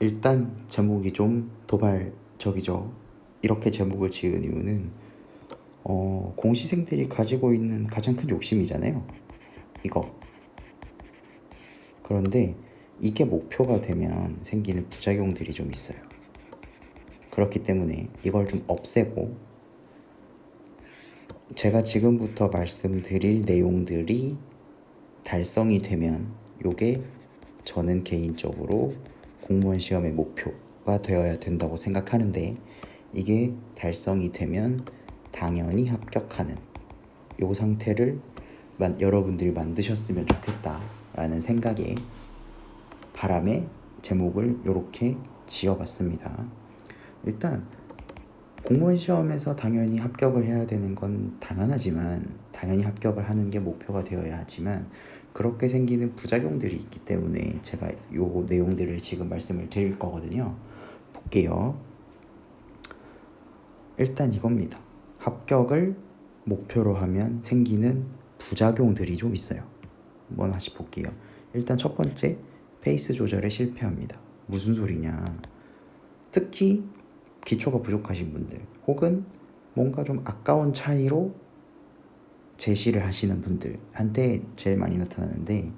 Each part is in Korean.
일단 제목이 좀 도발적이죠. 이렇게 제목을 지은 이유는 어, 공시생들이 가지고 있는 가장 큰 욕심이잖아요. 이거. 그런데 이게 목표가 되면 생기는 부작용들이 좀 있어요. 그렇기 때문에 이걸 좀 없애고 제가 지금부터 말씀드릴 내용들이 달성이 되면 요게 저는 개인적으로 공무원 시험의 목표가 되어야 된다고 생각하는데 이게 달성이 되면 당연히 합격하는 요 상태를 만, 여러분들이 만드셨으면 좋겠다라는 생각에 바람에 제목을 이렇게 지어봤습니다. 일단 공무원 시험에서 당연히 합격을 해야 되는 건 당연하지만 당연히 합격을 하는 게 목표가 되어야 하지만 그렇게 생기는 부작용들이 있기 때문에 제가 요 내용들을 지금 말씀을 드릴 거거든요. 볼게요. 일단 이겁니다. 합격을 목표로 하면 생기는 부작용들이 좀 있어요. 한번 다시 볼게요. 일단 첫 번째 페이스 조절에 실패합니다. 무슨 소리냐? 특히 기초가 부족하신 분들 혹은 뭔가 좀 아까운 차이로 제시를 하시는 분들한테 제일 많이 나타나는데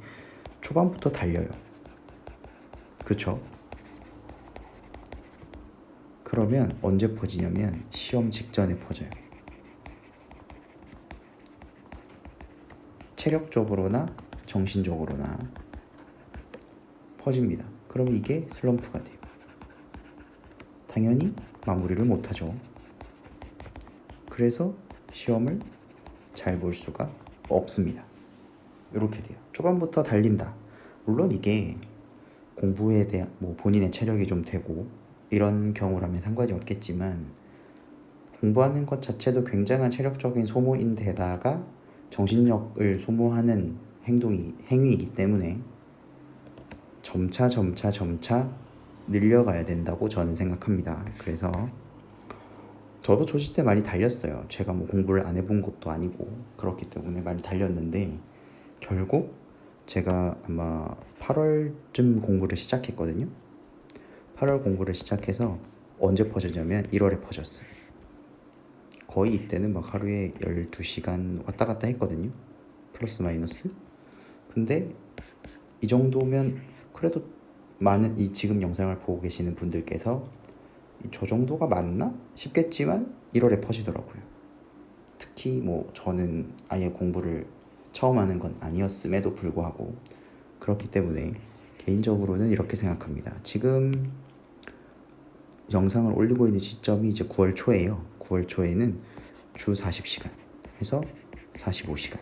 초반부터 달려요. 그쵸? 그러면 언제 퍼지냐면 시험 직전에 퍼져요. 체력적으로나 정신적으로나 퍼집니다. 그럼 이게 슬럼프가 돼요. 당연히 마무리를 못하죠. 그래서 시험을 잘 볼 수가 없습니다. 이렇게 돼요. 초반부터 달린다. 물론 이게 공부에 대한 뭐 본인의 체력이 좀 되고 이런 경우라면 상관이 없겠지만 공부하는 것 자체도 굉장한 체력적인 소모인데다가 정신력을 소모하는 행동이 행위이기 때문에 점차 점차 점차 늘려가야 된다고 저는 생각합니다. 그래서 저도 조시 때 많이 달렸어요. 제가 뭐 공부를 안 해본 것도 아니고 그렇기 때문에 많이 달렸는데 결국 제가 아마 8월쯤 공부를 시작했거든요. 8월 공부를 시작해서 언제 퍼졌냐면 1월에 퍼졌어요. 거의 이때는 막 하루에 12시간 왔다 갔다 했거든요. 플러스 마이너스. 근데 이 정도면 그래도 많은 이 지금 영상을 보고 계시는 분들께서 저 정도가 맞나 싶겠지만 1월에 퍼지더라고요. 특히 뭐 저는 아예 공부를 처음 하는 건 아니었음에도 불구하고 그렇기 때문에 개인적으로는 이렇게 생각합니다. 지금 영상을 올리고 있는 시점이 이제 9월 초예요. 9월 초에는 주 40시간 해서 45시간.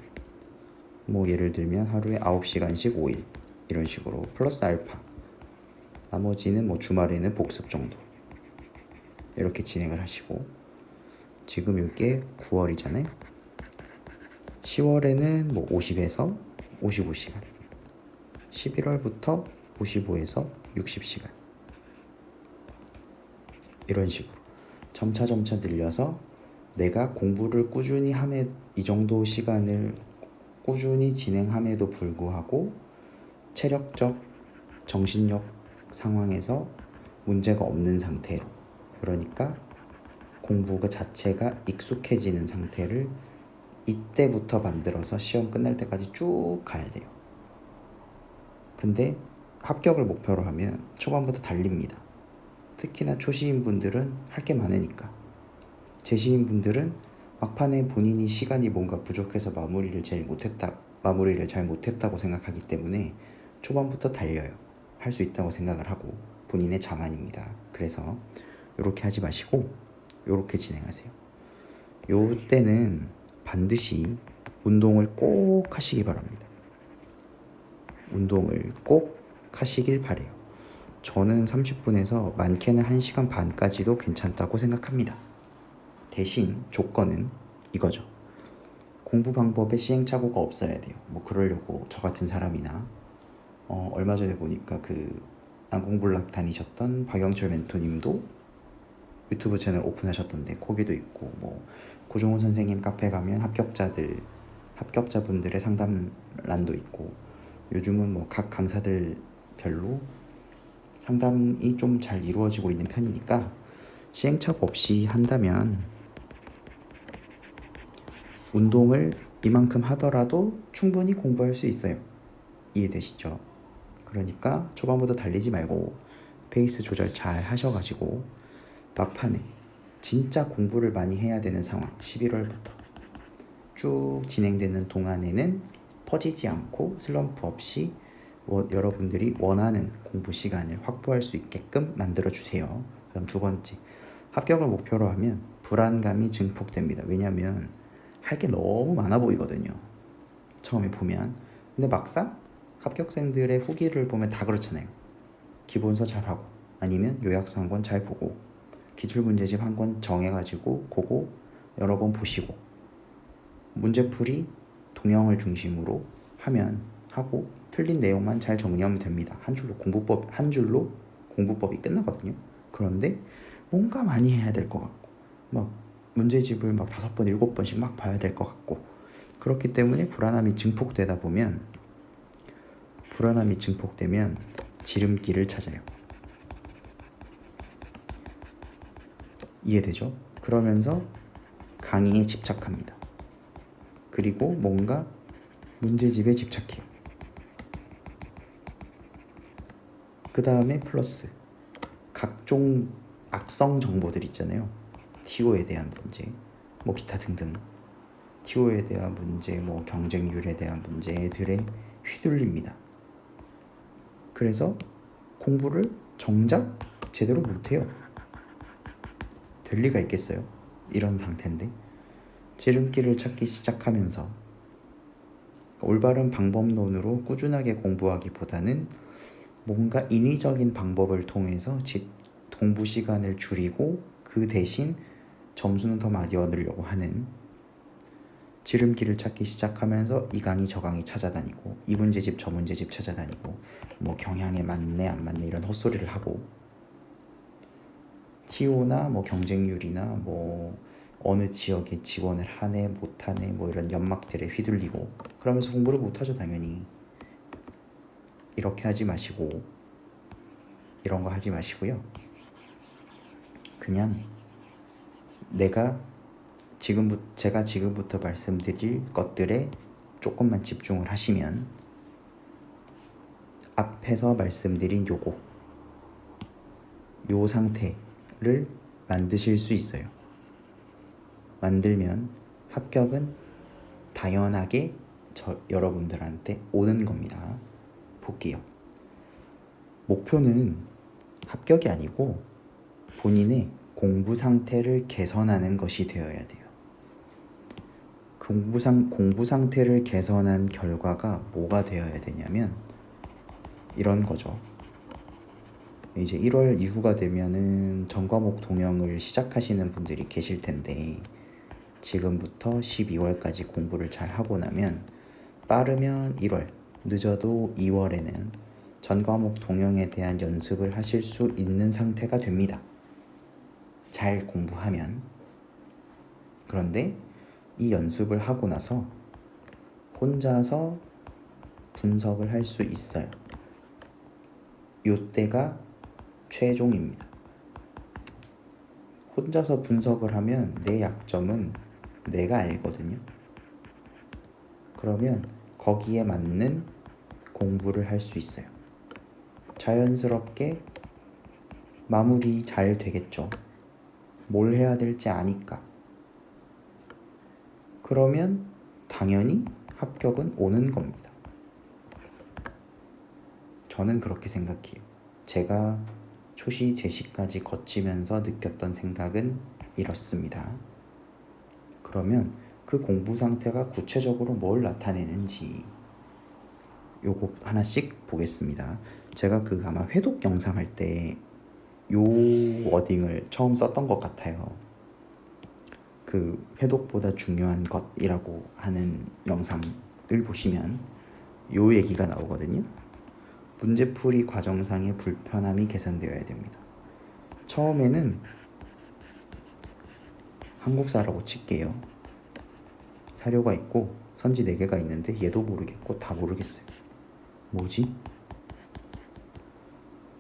뭐 예를 들면 하루에 9시간씩 5일 이런 식으로 플러스 알파. 나머지는 뭐 주말에는 복습 정도. 이렇게 진행을 하시고 지금 이게 9월이잖아요. 10월에는 뭐 50에서 55시간. 11월부터 55에서 60시간. 이런 식으로 점차 점차 늘려서 내가 공부를 꾸준히 함에 이 정도 시간을 꾸준히 진행함에도 불구하고 체력적 정신력 상황에서 문제가 없는 상태로 그러니까 공부가 자체가 익숙해지는 상태를 이때부터 만들어서 시험 끝날 때까지 쭉 가야 돼요. 근데 합격을 목표로 하면 초반부터 달립니다. 특히나 초시인 분들은 할 게 많으니까. 재시인 분들은 막판에 본인이 시간이 뭔가 부족해서 마무리를 제일 못했다, 마무리를 잘 못했다고 생각하기 때문에 초반부터 달려요. 할 수 있다고 생각을 하고 본인의 자만입니다. 그래서 이렇게 하지 마시고 이렇게 진행하세요. 요 때는 반드시 운동을 꼭 하시기 바랍니다. 운동을 꼭 하시길 바래요. 저는 30분에서 많게는 1시간 반까지도 괜찮다고 생각합니다. 대신 조건은 이거죠. 공부 방법에 시행착오가 없어야 돼요. 뭐 그러려고 저 같은 사람이나 어, 얼마 전에 보니까 그 난공불락 다니셨던 박영철 멘토님도 유튜브 채널 오픈하셨던데 거기도 있고 뭐 고종훈 선생님 카페 가면 합격자들 합격자분들의 상담란도 있고 요즘은 뭐 각 강사들 별로 상담이 좀 잘 이루어지고 있는 편이니까 시행착오 없이 한다면 운동을 이만큼 하더라도 충분히 공부할 수 있어요. 이해되시죠? 그러니까 초반부터 달리지 말고 페이스 조절 잘 하셔가지고 막판에 진짜 공부를 많이 해야 되는 상황 11월부터 쭉 진행되는 동안에는 퍼지지 않고 슬럼프 없이 워- 여러분들이 원하는 공부 시간을 확보할 수 있게끔 만들어 주세요. 그다음 두 번째 합격을 목표로 하면 불안감이 증폭됩니다. 왜냐하면 할 게 너무 많아 보이거든요. 처음에 보면 근데 막상 합격생들의 후기를 보면 다 그렇잖아요. 기본서 잘 하고 아니면 요약서 한 권 잘 보고 기출 문제집 한 권 정해가지고 그거 여러 번 보시고 문제풀이 동영을 중심으로 하면 하고 틀린 내용만 잘 정리하면 됩니다. 한 줄로 공부법 한 줄로 공부법이 끝나거든요. 그런데 뭔가 많이 해야 될 것 같고 막 문제집을 막 다섯 번 일곱 번씩 막 봐야 될 것 같고 그렇기 때문에 불안함이 증폭되다 보면 불안함이 증폭되면 지름길을 찾아요. 이해되죠? 그러면서 강의에 집착합니다. 그리고 뭔가 문제집에 집착해요. 그 다음에 플러스 각종 악성 정보들 있잖아요. TO에 대한 문제, 뭐 기타 등등. TO에 대한 문제, 뭐 경쟁률에 대한 문제들에 휘둘립니다. 그래서 공부를 정작 제대로 못해요. 될 리가 있겠어요? 이런 상태인데 지름길을 찾기 시작하면서 올바른 방법론으로 꾸준하게 공부하기보다는 뭔가 인위적인 방법을 통해서 지- 공부 시간을 줄이고 그 대신 점수는 더 많이 얻으려고 하는 지름길을 찾기 시작하면서 이 강의 저 강의 찾아다니고 이 문제집 저 문제집 찾아다니고 뭐 경향에 맞네 안 맞네 이런 헛소리를 하고 TO나 뭐 경쟁률이나 뭐 어느 지역에 지원을 하네 못하네 뭐 이런 연막들에 휘둘리고 그러면서 공부를 못하죠 당연히. 이렇게 하지 마시고 이런 거 하지 마시고요. 그냥 내가 지금부터 제가 지금부터 말씀드릴 것들에 조금만 집중을 하시면 앞에서 말씀드린 요거 요 상태 를 만드실 수 있어요. 만들면 합격은 당연하게 저 여러분들한테 오는 겁니다. 볼게요. 목표는 합격이 아니고 본인의 공부 상태를 개선하는 것이 되어야 돼요. 공부 상 공부 상태를 개선한 결과가 뭐가 되어야 되냐면 이런 거죠. 이제 1월 이후가 되면은 전과목 동영을 시작하시는 분들이 계실 텐데 지금부터 12월까지 공부를 잘 하고 나면 빠르면 1월, 늦어도 2월에는 전과목 동영에 대한 연습을 하실 수 있는 상태가 됩니다. 잘 공부하면 그런데 이 연습을 하고 나서 혼자서 분석을 할 수 있어요. 요때가 최종입니다. 혼자서 분석을 하면 내 약점은 내가 알거든요. 그러면 거기에 맞는 공부를 할 수 있어요. 자연스럽게 마무리 잘 되겠죠. 뭘 해야 될지 아니까. 그러면 당연히 합격은 오는 겁니다. 저는 그렇게 생각해요. 제가 초시 제시까지 거치면서 느꼈던 생각은 이렇습니다. 그러면 그 공부 상태가 구체적으로 뭘 나타내는지 요거 하나씩 보겠습니다. 제가 그 아마 회독 영상 할 때 요 워딩을 처음 썼던 것 같아요. 그 회독보다 중요한 것이라고 하는 영상을 보시면 요 얘기가 나오거든요. 문제풀이 과정상의 불편함이 개선되어야 됩니다. 처음에는 한국사라고 칠게요. 사료가 있고 선지 4개가 있는데 얘도 모르겠고 다 모르겠어요. 뭐지?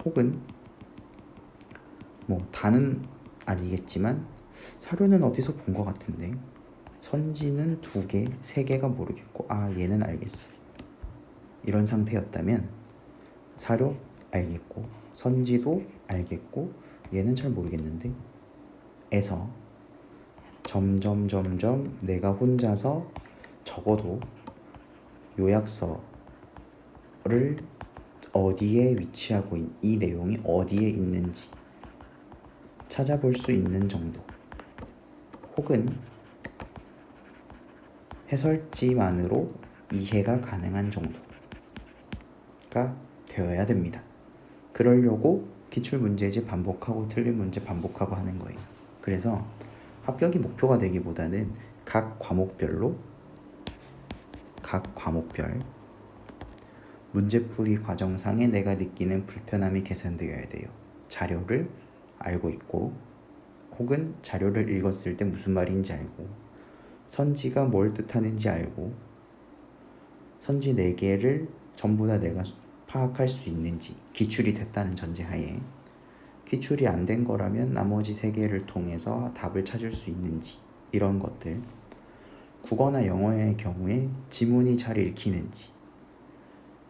혹은 뭐 다는 아니겠지만 사료는 어디서 본 것 같은데 선지는 두 개, 세 개가 모르겠고 아 얘는 알겠어 이런 상태였다면 사료 알겠고 선지도 알겠고 얘는 잘 모르겠는데 에서 점점 점점 내가 혼자서 적어도 요약서를 어디에 위치하고 있, 이 내용이 어디에 있는지 찾아볼 수 있는 정도. 혹은 해설지만으로 이해가 가능한 정도가 되어야 됩니다. 그러려고 기출 문제지 반복하고 틀린 문제 반복하고 하는 거예요. 그래서 합격이 목표가 되기보다는 각 과목별로 각 과목별 문제풀이 과정상에 내가 느끼는 불편함이 개선되어야 돼요. 자료를 알고 있고 혹은 자료를 읽었을 때 무슨 말인지 알고 선지가 뭘 뜻하는지 알고 선지 4개를 전부 다 내가 파악할 수 있는지 기출이 됐다는 전제하에 기출이 안 된 거라면 나머지 3개를 통해서 답을 찾을 수 있는지 이런 것들 국어나 영어의 경우에 지문이 잘 읽히는지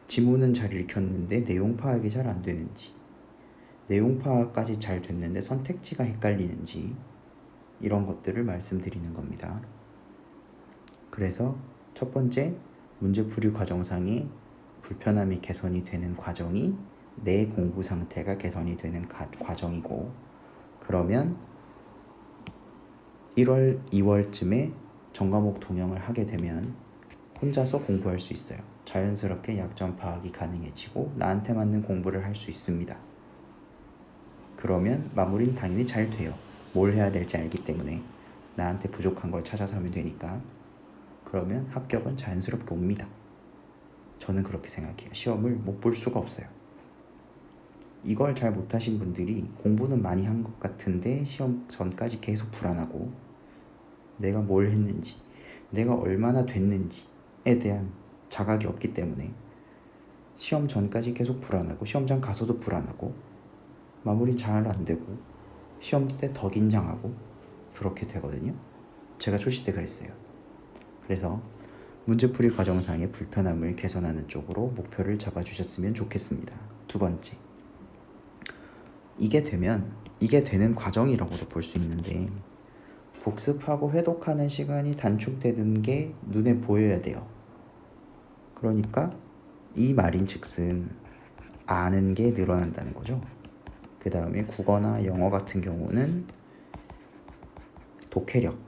지문은 잘 읽혔는데 내용 파악이 잘 안 되는지 내용 파악까지 잘 됐는데 선택지가 헷갈리는지 이런 것들을 말씀드리는 겁니다. 그래서 첫 번째 문제풀이 과정상의 불편함이 개선이 되는 과정이 내 공부 상태가 개선이 되는 가, 과정이고 그러면 1월, 2월쯤에 전과목 동영을 하게 되면 혼자서 공부할 수 있어요. 자연스럽게 약점 파악이 가능해지고 나한테 맞는 공부를 할 수 있습니다. 그러면 마무리는 당연히 잘 돼요. 뭘 해야 될지 알기 때문에 나한테 부족한 걸 찾아서 하면 되니까 그러면 합격은 자연스럽게 옵니다. 저는 그렇게 생각해요. 시험을 못 볼 수가 없어요. 이걸 잘 못하신 분들이 공부는 많이 한 것 같은데 시험 전까지 계속 불안하고 내가 뭘 했는지, 내가 얼마나 됐는지에 대한 자각이 없기 때문에 시험 전까지 계속 불안하고 시험장 가서도 불안하고 마무리 잘 안 되고 시험 때 더 긴장하고 그렇게 되거든요. 제가 초시 때 그랬어요. 그래서 문제풀이 과정상의 불편함을 개선하는 쪽으로 목표를 잡아주셨으면 좋겠습니다. 두 번째. 이게 되면 이게 되는 과정이라고도 볼 수 있는데 복습하고 회독하는 시간이 단축되는 게 눈에 보여야 돼요. 그러니까 이 말인 즉슨 아는 게 늘어난다는 거죠. 그 다음에 국어나 영어 같은 경우는 독해력,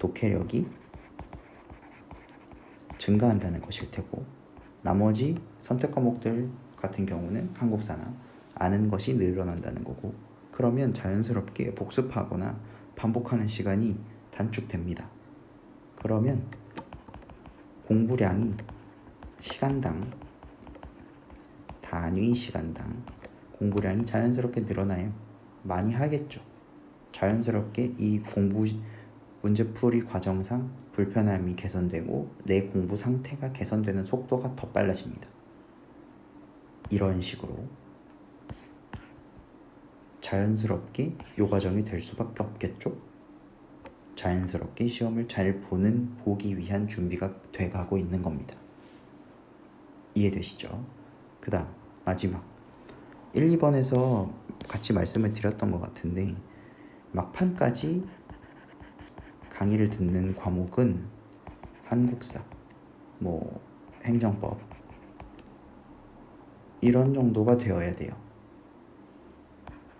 독해력이 증가한다는 것일 테고 나머지 선택 과목들 같은 경우는 한국사나 아는 것이 늘어난다는 거고 그러면 자연스럽게 복습하거나 반복하는 시간이 단축됩니다. 그러면 공부량이 시간당 단위 시간당 공부량이 자연스럽게 늘어나요. 많이 하겠죠. 자연스럽게 이 공부 문제풀이 과정상 불편함이 개선되고 내 공부 상태가 개선되는 속도가 더 빨라집니다. 이런 식으로 자연스럽게 요 과정이 될 수밖에 없겠죠. 자연스럽게 시험을 잘 보는 보기 위한 준비가 돼가고 있는 겁니다. 이해되시죠? 그 다음 마지막 1, 2번에서 같이 말씀을 드렸던 것 같은데 막판까지 강의를 듣는 과목은 한국사, 뭐 행정법 이런 정도가 되어야 돼요.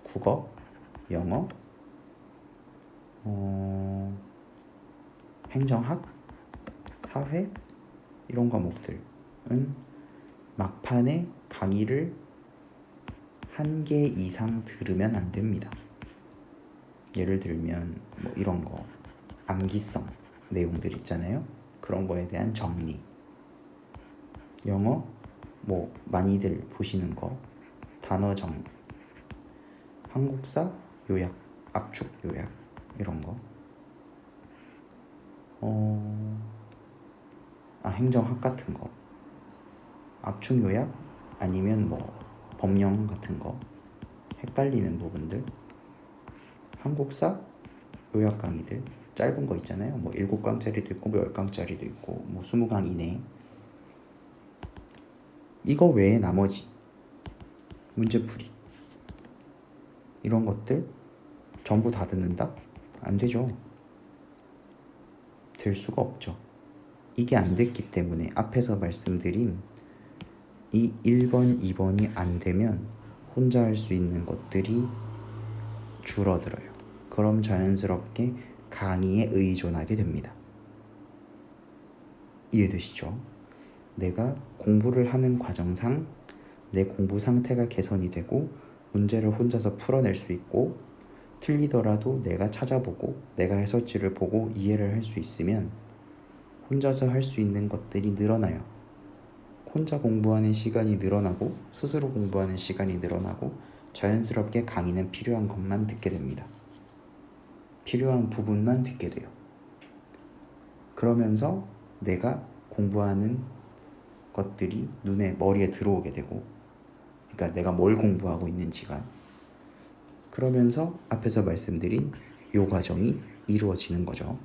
국어, 영어, 어, 행정학, 사회 이런 과목들은 막판에 강의를 한 개 이상 들으면 안 됩니다. 예를 들면 뭐 이런 거 암기성 내용들 있잖아요. 그런 거에 대한 정리. 영어 뭐 많이들 보시는 거 단어 정리. 한국사 요약, 압축 요약 이런 거. 어, 아 행정학 같은 거. 압축 요약 아니면 뭐 법령 같은 거. 헷갈리는 부분들 한국사 요약 강의들 짧은 거 있잖아요. 뭐 7강짜리도 있고 뭐 10강짜리도 있고 뭐 20강 이내 이거 외에 나머지 문제풀이 이런 것들 전부 다 듣는다? 안 되죠. 될 수가 없죠. 이게 안 됐기 때문에 앞에서 말씀드린 이 1번, 2번이 안 되면 혼자 할 수 있는 것들이 줄어들어요. 그럼 자연스럽게 강의에 의존하게 됩니다. 이해되시죠? 내가 공부를 하는 과정상 내 공부 상태가 개선이 되고 문제를 혼자서 풀어낼 수 있고 틀리더라도 내가 찾아보고 내가 해설지를 보고 이해를 할 수 있으면 혼자서 할 수 있는 것들이 늘어나요. 혼자 공부하는 시간이 늘어나고 스스로 공부하는 시간이 늘어나고 자연스럽게 강의는 필요한 것만 듣게 됩니다. 필요한 부분만 듣게 돼요. 그러면서 내가 공부하는 것들이 눈에 머리에 들어오게 되고 그러니까 내가 뭘 공부하고 있는지가 그러면서 앞에서 말씀드린 요 과정이 이루어지는 거죠.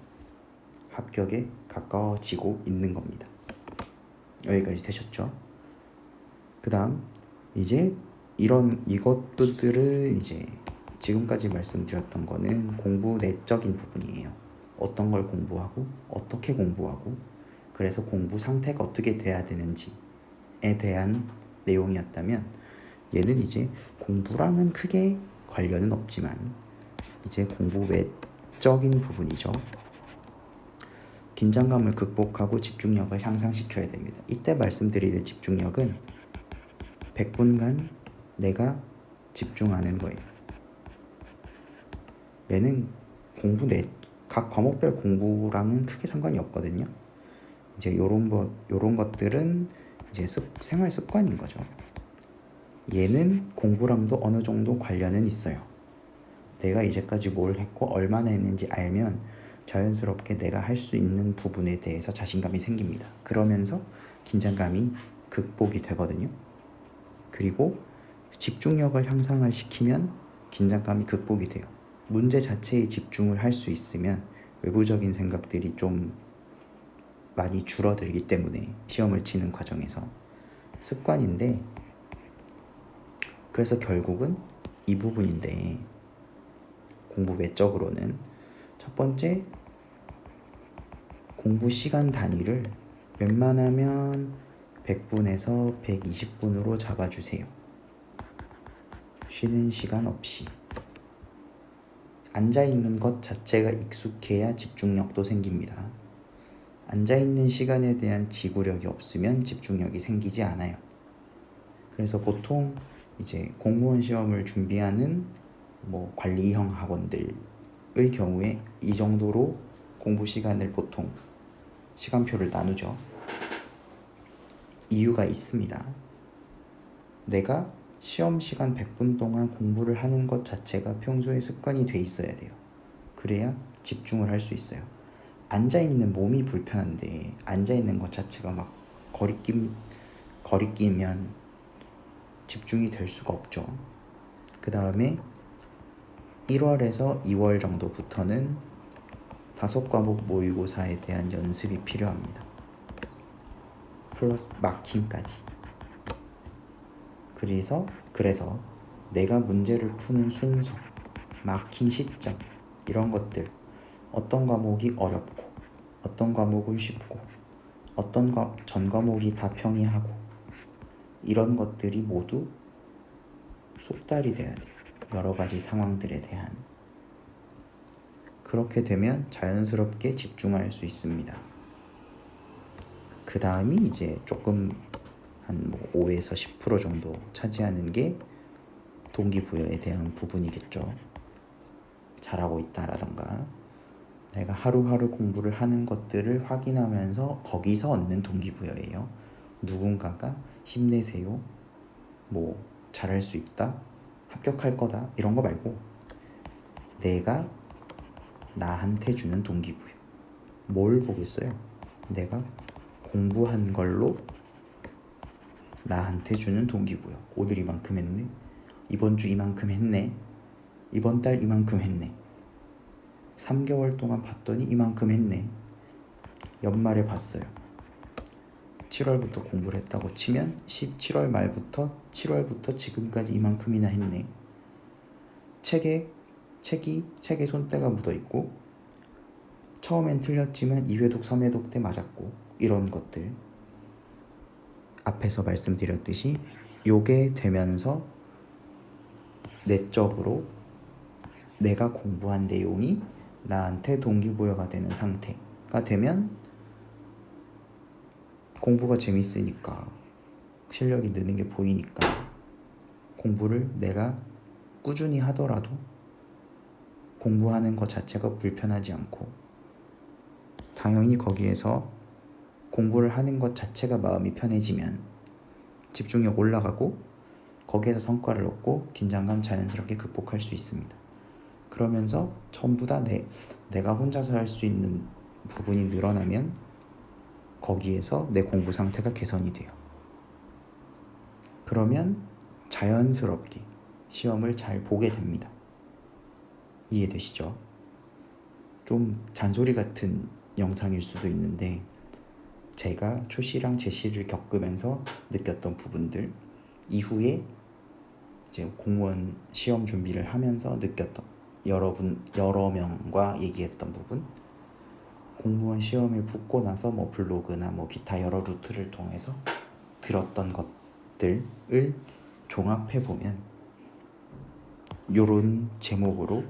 합격에 가까워지고 있는 겁니다. 여기까지 되셨죠? 그 다음 이제 이런 이것들은 이제 지금까지 말씀드렸던 거는 공부 내적인 부분이에요. 어떤 걸 공부하고 어떻게 공부하고 그래서 공부 상태가 어떻게 돼야 되는지에 대한 내용이었다면 얘는 이제 공부랑은 크게 관련은 없지만 이제 공부 외적인 부분이죠. 긴장감을 극복하고 집중력을 향상시켜야 됩니다. 이때 말씀드리는 집중력은 100분간 내가 집중하는 거예요. 얘는 공부 내 각 과목별 공부랑은 크게 상관이 없거든요. 이제 요런 것 요런 것들은 이제 습, 생활 습관인 거죠. 얘는 공부랑도 어느 정도 관련은 있어요. 내가 이제까지 뭘 했고 얼마나 했는지 알면 자연스럽게 내가 할 수 있는 부분에 대해서 자신감이 생깁니다. 그러면서 긴장감이 극복이 되거든요. 그리고 집중력을 향상을 시키면 긴장감이 극복이 돼요. 문제 자체에 집중을 할 수 있으면 외부적인 생각들이 좀 많이 줄어들기 때문에 시험을 치는 과정에서 습관인데 그래서 결국은 이 부분인데 공부 외적으로는 첫 번째 공부 시간 단위를 웬만하면 100분에서 120분으로 잡아주세요. 쉬는 시간 없이. 앉아 있는 것 자체가 익숙해야 집중력도 생깁니다. 앉아 있는 시간에 대한 지구력이 없으면 집중력이 생기지 않아요. 그래서 보통 이제 공무원 시험을 준비하는 뭐 관리형 학원들의 경우에 이 정도로 공부 시간을 보통 시간표를 나누죠. 이유가 있습니다. 내가 시험 시간 100분 동안 공부를 하는 것 자체가 평소에 습관이 돼 있어야 돼요. 그래야 집중을 할 수 있어요. 앉아 있는 몸이 불편한데 앉아 있는 것 자체가 막 거리낌 거리끼면 집중이 될 수가 없죠. 그 다음에 1월에서 2월 정도부터는 다섯 과목 모의고사에 대한 연습이 필요합니다. 플러스 마킹까지. 그래서 그래서 내가 문제를 푸는 순서, 마킹 시점 이런 것들 어떤 과목이 어렵고 어떤 과목은 쉽고 어떤 과, 전 과목이 다 평이하고 이런 것들이 모두 속달이 돼야 돼요. 여러 가지 상황들에 대한 그렇게 되면 자연스럽게 집중할 수 있습니다. 그 다음이 이제 조금 한 5에서 10% 정도 차지하는 게 동기부여에 대한 부분이겠죠. 잘하고 있다라던가 내가 하루하루 공부를 하는 것들을 확인하면서 거기서 얻는 동기부여예요. 누군가가 힘내세요. 뭐 잘할 수 있다. 합격할 거다. 이런 거 말고 내가 나한테 주는 동기부여. 뭘 보겠어요? 내가 공부한 걸로 나한테 주는 동기부여. 오늘 이만큼 했네. 이번 주 이만큼 했네. 이번 달 이만큼 했네. 3개월 동안 봤더니 이만큼 했네. 연말에 봤어요. 7월부터 공부를 했다고 치면 17월 말부터 7월부터 지금까지 이만큼이나 했네. 책에 책이 책에 손때가 묻어 있고 처음엔 틀렸지만 2회독 3회독 때 맞았고 이런 것들 앞에서 말씀드렸듯이 요게 되면서 내적으로 내가 공부한 내용이 나한테 동기부여가 되는 상태가 되면 공부가 재밌으니까 실력이 느는 게 보이니까 공부를 내가 꾸준히 하더라도 공부하는 것 자체가 불편하지 않고 당연히 거기에서 공부를 하는 것 자체가 마음이 편해지면 집중력 올라가고 거기에서 성과를 얻고 긴장감 자연스럽게 극복할 수 있습니다. 그러면서 전부 다 내, 내가 혼자서 할 수 있는 부분이 늘어나면 거기에서 내 공부 상태가 개선이 돼요. 그러면 자연스럽게 시험을 잘 보게 됩니다. 이해되시죠? 좀 잔소리 같은 영상일 수도 있는데 제가 초시랑 제시를 겪으면서 느꼈던 부분들 이후에 이제 공무원 시험 준비를 하면서 느꼈던 여러분 여러 명과 얘기했던 부분. 공무원 시험을 붙고 나서 뭐 블로그나 뭐 기타 여러 루트를 통해서 들었던 것들을 종합해 보면 요런 제목으로